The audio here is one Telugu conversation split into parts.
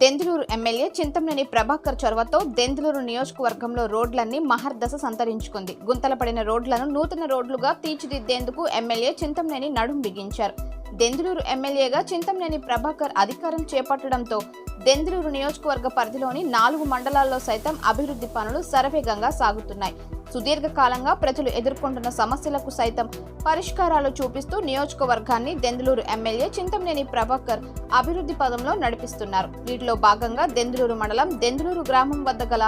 దెందులూరు ఎమ్మెల్యే చింతమనేని ప్రభాకర్ చొరవతో దెందులూరు నియోజకవర్గంలో రోడ్లన్నీ మహర్దశ సంతరించుకుంది. గుంతల పడిన రోడ్లను నూతన రోడ్లుగా తీర్చిదిద్దేందుకు ఎమ్మెల్యే చింతమనేని నడుం బిగించారు. దెందులూరు ఎమ్మెల్యేగా చింతమనేని ప్రభాకర్ అధికారం చేపట్టడంతో దెందులూరు నియోజకవర్గ పరిధిలోని నాలుగు మండలాల్లో సైతం అభివృద్ధి పనులు శరవేగంగా సాగుతున్నాయి. సుదీర్ఘకాలంగా ప్రజలు ఎదుర్కొంటున్న సమస్యలకు సైతం పరిష్కారాలు చూపిస్తూ నియోజకవర్గాన్ని దెందులూరు ఎమ్మెల్యే చింతమనేని ప్రభాకర్ అభివృద్ధి పదంలో నడిపిస్తున్నారు. వీటిలో భాగంగా దెందులూరు మండలం దెందులూరు గ్రామం వద్ద గల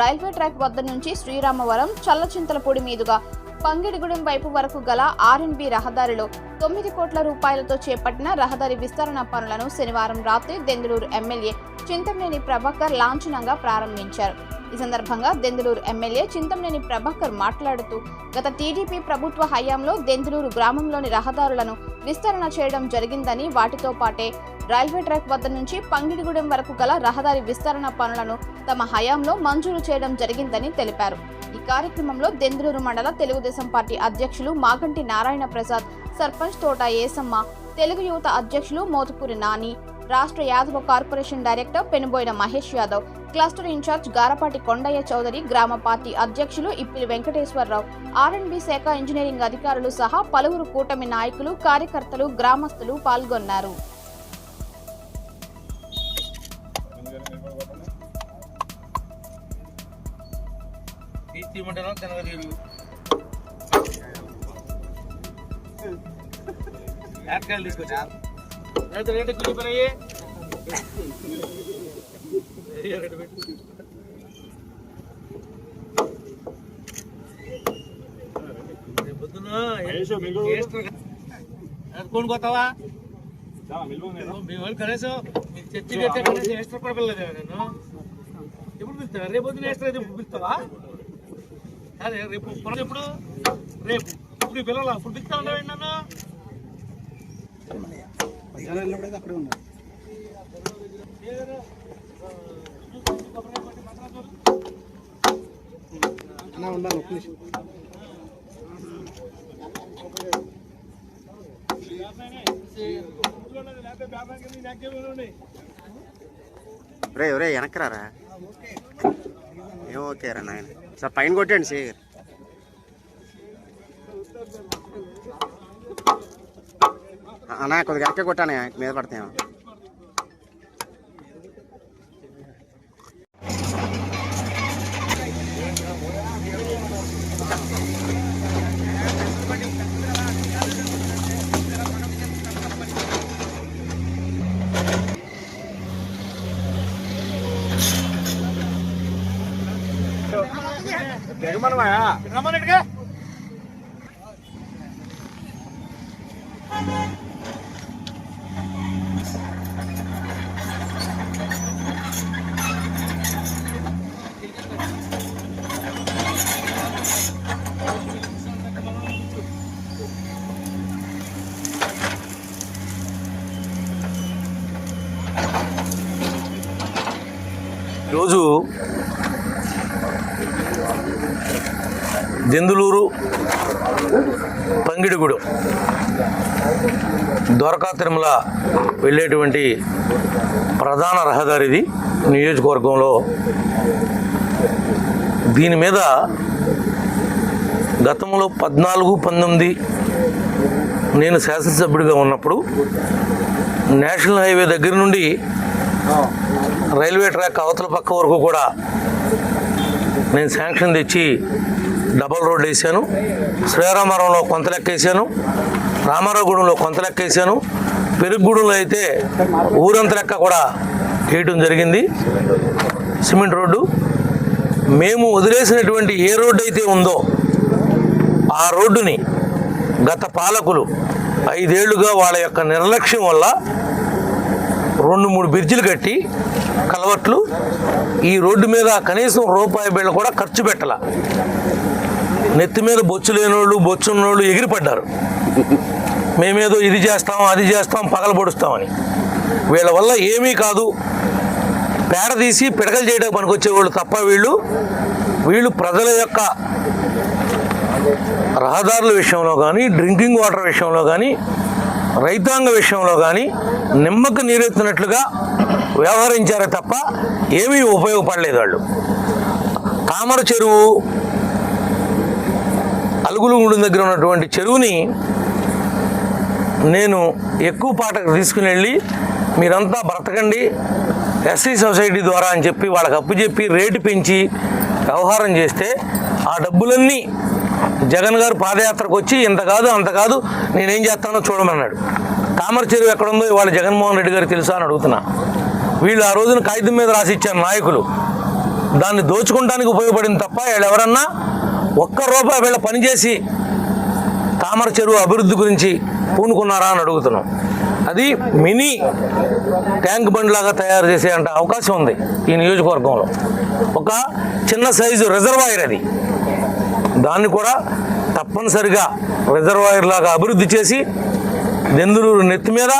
రైల్వే ట్రాక్ వద్ద నుంచి శ్రీరామవరం చల్లచింతలపూడి మీదుగా పంగిడిగూడెం వైపు వరకు గల ఆర్ఎన్బి రహదారిలో తొమ్మిది కోట్ల రూపాయలతో చేపట్టిన రహదారి విస్తరణ పనులను శనివారం రాత్రి దెందులూరు ఎమ్మెల్యే చింతమనేని ప్రభాకర్ లాంఛనంగా ప్రారంభించారు. ఈ సందర్భంగా దెందులూరు ఎమ్మెల్యే చింతమనేని ప్రభాకర్ మాట్లాడుతూ గత టీడీపీ ప్రభుత్వ హయాంలో దెందులూరు గ్రామంలోని రహదారులను విస్తరణ చేయడం జరిగిందని వాటితో పాటే రైల్వే ట్రాక్ వద్ద నుంచి పంగిడిగూడెం వరకు గల రహదారి విస్తరణ పనులను తమ హయాంలో మంజూరు చేయడం జరిగిందని తెలిపారు. ఈ కార్యక్రమంలో దెందులూరు మండల తెలుగుదేశం పార్టీ అధ్యక్షులు మాగంటి నారాయణ ప్రసాద్ సర్పంచ్ తోట ఏసమ్మ తెలుగు యువత అధ్యక్షులు మోతుకూరి నాని రాష్ట్ర Yadava corporation director Penuboina Mahesh Yadav. Cluster incharge Garapati Kondaiah Chowdary గ్రామ పార్టీ అధ్యక్షులు ఇప్పిలి వెంకటేశ్వరరావు. ఆర్ఎండ్బి శాఖ ఇంజనీరింగ్ అధికారులు సహా పలువురు కూటమి నాయకులు కార్యకర్తలు గ్రామస్తులు పాల్గొన్నారు. తీసుకొచ్చారు రైతు రేటు పొద్దున కొను కొత్తవా మీ వాళ్ళు కనీసం చర్చి కట్టే కనీసం ఎక్స్ట్రా కూడా పిల్లలేదు నేను. ఎప్పుడు పిలుస్తావా? రేపు పొద్దున ఎక్స్ట్రా ఎప్పుడు పిలుస్తావా? అదే రేపు పొలం ఎప్పుడు? రేపు. ఇప్పుడు పిల్లలు అప్పుడు పిలుస్తా ఉన్నావు నన్ను? అలా ఉండాలి ఒక్క నిమిషం రే వెనక్కి రారా? ఏం ఓకేరా నాయన. సార్ పైన కొట్టండి సేగర్ అన్నా కొద్దిగా ఎక్క కొట్టాను మీద పడతాయేమో రమ్మన్నట్టుగా ఈరోజు దెందులూరు పంగిడిగూడెం ద్వారకా తిరుమల వెళ్ళేటువంటి ప్రధాన రహదారి ఇది నియోజకవర్గంలో దీని మీద గతంలో పద్నాలుగు పంతొమ్మిది నేను శాసనసభ్యుడిగా ఉన్నప్పుడు నేషనల్ హైవే దగ్గర నుండి రైల్వే ట్రాక్ అవతల పక్క వరకు కూడా నేను శాంక్షన్ తెచ్చి డబల్ రోడ్ వేసాను. శ్రీరామవరంలో కొంత లెక్క వేసాను. రామారావుగూడెంలో కొంత లెక్క వేసాను. పెరుగుగూడెంలో అయితే ఊరంత లెక్క కూడా వేయటం జరిగింది. Cement road. మేము వదిలేసినటువంటి ఏ రోడ్డు అయితే ఉందో ఆ రోడ్డుని గత పాలకులు ఐదేళ్ళుగా వాళ్ళ యొక్క నిర్లక్ష్యం వల్ల రెండు మూడు బ్రిడ్జిలు కట్టి కలవట్లు ఈ రోడ్డు మీద కనీసం రూపాయి బిళ్ళ కూడా ఖర్చు పెట్టాల. నెత్తి మీద బొచ్చు లేనోళ్ళు బొచ్చు ఉన్నోళ్ళు ఎగిరిపడ్డారు. మేమేదో ఇది చేస్తాం అది చేస్తాం పగల పొడుస్తామని. వీళ్ళ వల్ల ఏమీ కాదు. పేడ తీసి పిడకలు చేయడం పనికొచ్చేవాళ్ళు తప్ప వీళ్ళు వీళ్ళు ప్రజల యొక్క రహదారుల విషయంలో కానీ డ్రింకింగ్ వాటర్ విషయంలో కానీ రైతాంగ విషయంలో కానీ నిమ్మకు నీరెత్తినట్లుగా వ్యవహరించారే తప్ప ఏమీ ఉపయోగపడలేదు వాళ్ళు. తామర చెరువు అలుగులుగూడెం దగ్గర ఉన్నటువంటి చెరువుని నేను ఎక్కువ పాటకు తీసుకుని వెళ్ళి మీరంతా బ్రతకండి ఎస్సీ సొసైటీ ద్వారా అని చెప్పి వాళ్ళకి అప్పు చెప్పి రేటు పెంచి వ్యవహారం చేస్తే ఆ డబ్బులన్నీ జగన్ గారు పాదయాత్రకు వచ్చి ఇంత కాదు అంత కాదు నేనేం చేస్తానో చూడమన్నాడు. తామర చెరువు ఎక్కడుందో ఇవాళ జగన్మోహన్ రెడ్డి గారు తెలుసా అని అడుగుతున్నా. వీళ్ళు ఆ రోజున కాగితం మీద రాసి ఇచ్చారు నాయకులు. దాన్ని దోచుకోవడానికి ఉపయోగపడింది తప్ప వీళ్ళు ఎవరన్నా ఒక్క రూపాయి వీళ్ళ పనిచేసి తామర చెరువు అభివృద్ధి గురించి పూనుకున్నారా అని అడుగుతున్నాం. అది మినీ ట్యాంక్ బండ్ లాగా తయారు చేసే అంట అవకాశం ఉంది ఈ నియోజకవర్గంలో. ఒక చిన్న సైజు రిజర్వాయర్ అది. దాన్ని కూడా తప్పనిసరిగా రిజర్వాయర్ లాగా అభివృద్ధి చేసి దెందులూరు నెత్తి మీద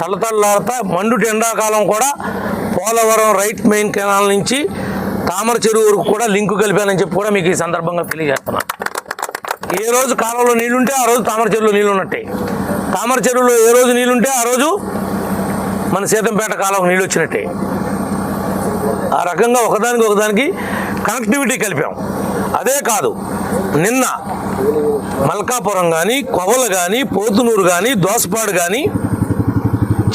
తలతల్లాడతా మండుటి ఎండాకాలం కూడా పోలవరం రైట్ మెయిన్ కెనాల్ నుంచి తామర చెరువు వరకు కూడా లింకు కలిపానని చెప్పి కూడా మీకు ఈ సందర్భంగా తెలియజేస్తున్నాను. ఏ రోజు కాలంలో నీళ్ళుంటే ఆ రోజు తామర చెరువులో నీళ్ళు ఉన్నట్టే తామర చెరువులో ఏ రోజు నీళ్ళుంటే ఆ రోజు మన సీతంపేట కాలం నీళ్ళు వచ్చినట్టే ఆ రకంగా ఒకదానికి ఒకదానికి కనెక్టివిటీ కలిపాం. అదే కాదు నిన్న మల్కాపురం కానీ కొవలు కానీ పోతునూరు కానీ దోసపాడు కానీ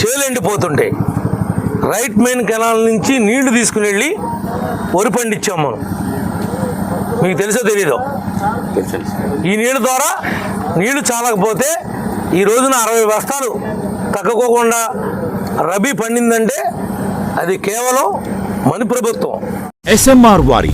చేలెండిపోతుంటే రైట్ మెయిన్ కెనాల్ నుంచి నీళ్ళు తీసుకుని వెళ్ళి వరి పండించాం మనం. మీకు తెలుసో తెలీదో? ఈ నీళ్ళ ద్వారా నీళ్ళు చాలకపోతే ఈ రోజున అరవై బస్తాలు తగ్గకోకుండా రబీ పండిందంటే అది కేవలం మన ప్రభుత్వం. ఎస్ఎంఆర్ వారి